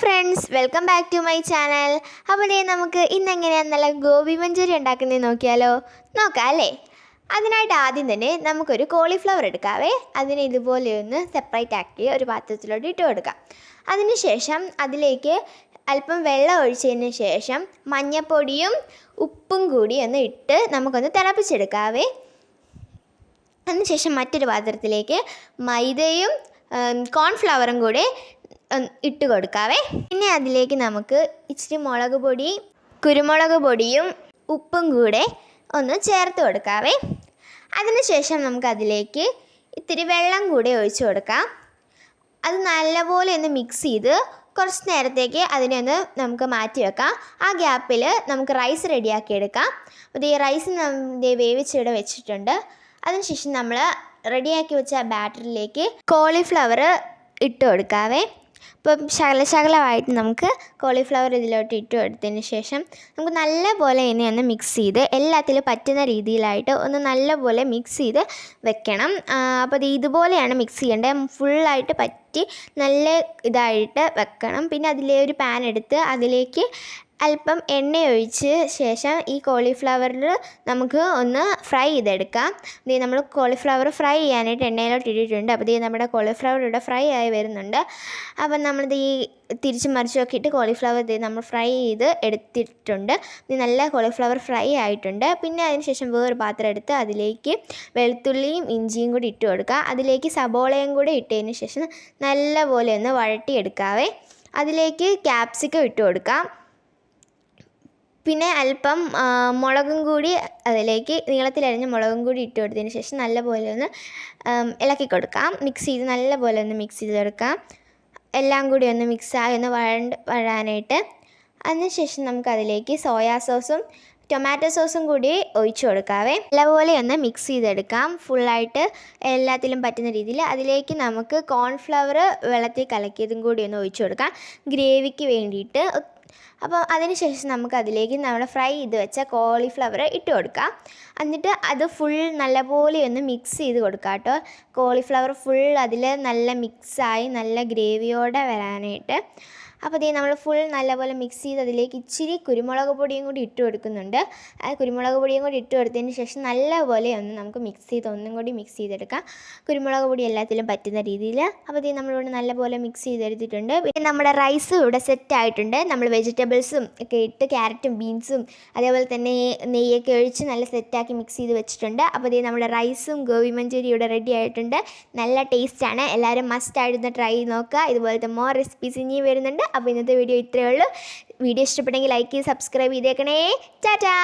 Friends welcome back to my channel. അപ്പോൾ ദേ നമുക്ക് ഇന്നെങ്ങനെയാണ് നല്ല ഗോബി മഞ്ചൂരി ഉണ്ടാക്കുന്നത് നോക്കിയാലോ? നോക്കാം അല്ലേ? അതിനായിട്ട് ആദ്യം തന്നെ നമുക്കൊരു കോളിഫ്ലവർ എടുക്കാവേ. അതിനെ ഇതുപോലെ ഒന്ന് സെപ്പറേറ്റ് ആക്കി ഒരു പാത്രത്തിലോട്ട് ഇട്ട് കൊടുക്കാം. അതിനുശേഷം അതിലേക്ക് അല്പം വെള്ളം ഒഴിച്ചതിന് ശേഷം മഞ്ഞപ്പൊടിയും ഉപ്പും കൂടി ഒന്ന് ഇട്ട് നമുക്കൊന്ന് തിളപ്പിച്ചെടുക്കാവേ. അതിനുശേഷം മറ്റൊരു പാത്രത്തിലേക്ക് മൈദയും കോൺഫ്ലവറും കൂടി ഇട്ട് കൊടുക്കാവേ. പിന്നെ അതിലേക്ക് നമുക്ക് ഇച്ചിരി മുളക് പൊടി കുരുമുളക് പൊടിയും ഉപ്പും കൂടെ ഒന്ന് ചേർത്ത് കൊടുക്കാവേ. അതിനുശേഷം നമുക്കതിലേക്ക് ഇത്തിരി വെള്ളം കൂടെ ഒഴിച്ചു കൊടുക്കാം. അത് നല്ലപോലെ ഒന്ന് മിക്സ് ചെയ്ത് കുറച്ച് നേരത്തേക്ക് അതിനെ ഒന്ന് നമുക്ക് മാറ്റി വെക്കാം. ആ ഗ്യാപ്പിൽ നമുക്ക് റൈസ് റെഡിയാക്കി എടുക്കാം. അപ്പോൾ ഈ റൈസ് ദേ വേവിച്ചിവിടെ വെച്ചിട്ടുണ്ട്. അതിനുശേഷം നമ്മൾ റെഡിയാക്കി വെച്ച ബാറ്ററിലേക്ക് കോളിഫ്ലവർ ഇട്ട് കൊടുക്കാവേ. ഇപ്പം ശകല ശകലമായിട്ട് നമുക്ക് കോളിഫ്ലവർ ഇതിലോട്ട് ഇട്ട് കൊടുത്തതിന് ശേഷം നമുക്ക് നല്ലപോലെ ഇനി ഒന്ന് മിക്സ് ചെയ്ത് എല്ലാത്തിലും പറ്റുന്ന രീതിയിലായിട്ട് ഒന്ന് നല്ലപോലെ മിക്സ് ചെയ്ത് വെക്കണം. അപ്പോൾ ഇത് ഇതുപോലെയാണ് മിക്സ് ചെയ്യേണ്ടത്. ഫുള്ളായിട്ട് പറ്റി നല്ല ഇതായിട്ട് വെക്കണം. പിന്നെ അതിലെ ഒരു പാൻ എടുത്ത് അതിലേക്ക് അല്പം എണ്ണ ഒഴിച്ച് ശേഷം ഈ കോളിഫ്ലവറിൽ നമുക്ക് ഒന്ന് ഫ്രൈ ചെയ്തെടുക്കാം. ഇത് നമ്മൾ കോളിഫ്ലവർ ഫ്രൈ ചെയ്യാനായിട്ട് എണ്ണയിലോട്ട് ഇട്ടിട്ടുണ്ട്. അപ്പോൾ ഇത് നമ്മുടെ കോളിഫ്ലവർ ഇവിടെ ഫ്രൈ ആയി വരുന്നുണ്ട്. അപ്പം നമ്മളിത് ഈ തിരിച്ച് മറിച്ച് നോക്കിയിട്ട് കോളിഫ്ലവർ ഇത് നമ്മൾ ഫ്രൈ ചെയ്ത് എടുത്തിട്ടുണ്ട്. ഇത് നല്ല കോളിഫ്ലവർ ഫ്രൈ ആയിട്ടുണ്ട്. പിന്നെ അതിനുശേഷം വേറൊരു പാത്രം എടുത്ത് അതിലേക്ക് വെളുത്തുള്ളിയും ഇഞ്ചിയും കൂടി ഇട്ട് കൊടുക്കുക. അതിലേക്ക് സബോളയും കൂടി ഇട്ടതിന് ശേഷം നല്ലപോലെ ഒന്ന് വഴട്ടിയെടുക്കാവേ അതിലേക്ക് ക്യാപ്സിക്കം ഇട്ട് കൊടുക്കാം. പിന്നെ അല്പം മുളകും കൂടി അതിലേക്ക് നീളത്തിലരിഞ്ഞ മുളകും കൂടി ഇട്ട് കൊടുത്തതിന് ശേഷം നല്ലപോലെ ഒന്ന് ഇളക്കി കൊടുക്കാം. മിക്സ് ചെയ്ത് നല്ലപോലെ ഒന്ന് മിക്സ് ചെയ്ത് കൊടുക്കാം എല്ലാം കൂടി ഒന്ന് മിക്സായി ഒന്ന് വഴണ്ട് വഴാനായിട്ട്. അതിനുശേഷം നമുക്ക് അതിലേക്ക് സോയാ സോസും ടൊമാറ്റോ സോസും കൂടി ഒഴിച്ചു കൊടുക്കാവേ. നല്ലപോലെ ഒന്ന് മിക്സ് ചെയ്തെടുക്കാം. ഫുള്ളായിട്ട് എല്ലാത്തിലും പറ്റുന്ന രീതിയിൽ. അതിലേക്ക് നമുക്ക് കോൺഫ്ലവർ വെള്ളത്തിൽ കലക്കിയതും കൂടി ഒന്ന് ഒഴിച്ചു കൊടുക്കാം. ഗ്രേവിക്ക് വേണ്ടിയിട്ട് അപ്പോൾ അതിനുശേഷം നമുക്ക് അതിലേക്ക് നമ്മൾ ഫ്രൈ ചെയ്ത് വെച്ച കോളിഫ്ലവർ ഇട്ട് കൊടുക്കാം. എന്നിട്ട് അത് ഫുൾ നല്ലപോലെ ഒന്ന് മിക്സ് ചെയ്ത് കൊടുക്കാം കേട്ടോ. കോളിഫ്ലവർ ഫുൾ അതിൽ നല്ല മിക്സായി നല്ല ഗ്രേവിയോടെ വരാനായിട്ട്. അപ്പോൾ ഇതേ നമ്മൾ ഫുൾ നല്ലപോലെ മിക്സ് ചെയ്ത് അതിലേക്ക് ഇച്ചിരി കുരുമുളക് പൊടിയും കൂടി ഇട്ട് കൊടുക്കുന്നുണ്ട്. ആ കുരുമുളക് പൊടിയും കൂടി ഇട്ട് കൊടുത്തതിന് ശേഷം നല്ലപോലെ ഒന്ന് നമുക്ക് മിക്സ് ചെയ്ത് ഒന്നും കൂടി മിക്സ് ചെയ്തെടുക്കാം. കുരുമുളക് പൊടി എല്ലാത്തിലും പറ്റുന്ന രീതിയിൽ. അപ്പോൾ ഇതേ നമ്മളിവിടെ നല്ലപോലെ മിക്സ് ചെയ്തെടുത്തിട്ടുണ്ട്. പിന്നെ നമ്മുടെ റൈസും ഇവിടെ സെറ്റ് ആയിട്ടുണ്ട്. നമ്മൾ വെജിറ്റബിൾസും ഒക്കെ ഇട്ട് ക്യാരറ്റും ബീൻസും അതേപോലെ തന്നെ നെയ്യൊക്കെ ഒഴിച്ച് നല്ല സെറ്റാക്കി മിക്സ് ചെയ്ത് വെച്ചിട്ടുണ്ട്. അപ്പോൾ ഇതേ നമ്മുടെ റൈസും ഗോബി മഞ്ചൂരി ഇവിടെ റെഡി ആയിട്ടുണ്ട്. നല്ല ടേസ്റ്റാണ് എല്ലാവരും മസ്റ്റ് ആയിട്ട് ട്രൈ നോക്കുക. ഇതുപോലത്തെ മോർ റെസിപ്പീസ് ഇനിയും വരുന്നുണ്ട്. അപ്പോൾ ഇന്നത്തെ വീഡിയോ ഇത്രയേ ഉള്ളൂ. വീഡിയോ ഇഷ്ടപ്പെട്ടെങ്കിൽ ലൈക്ക് ചെയ്ത് സബ്സ്ക്രൈബ് ചെയ്തേക്കണേ. ടാറ്റാ.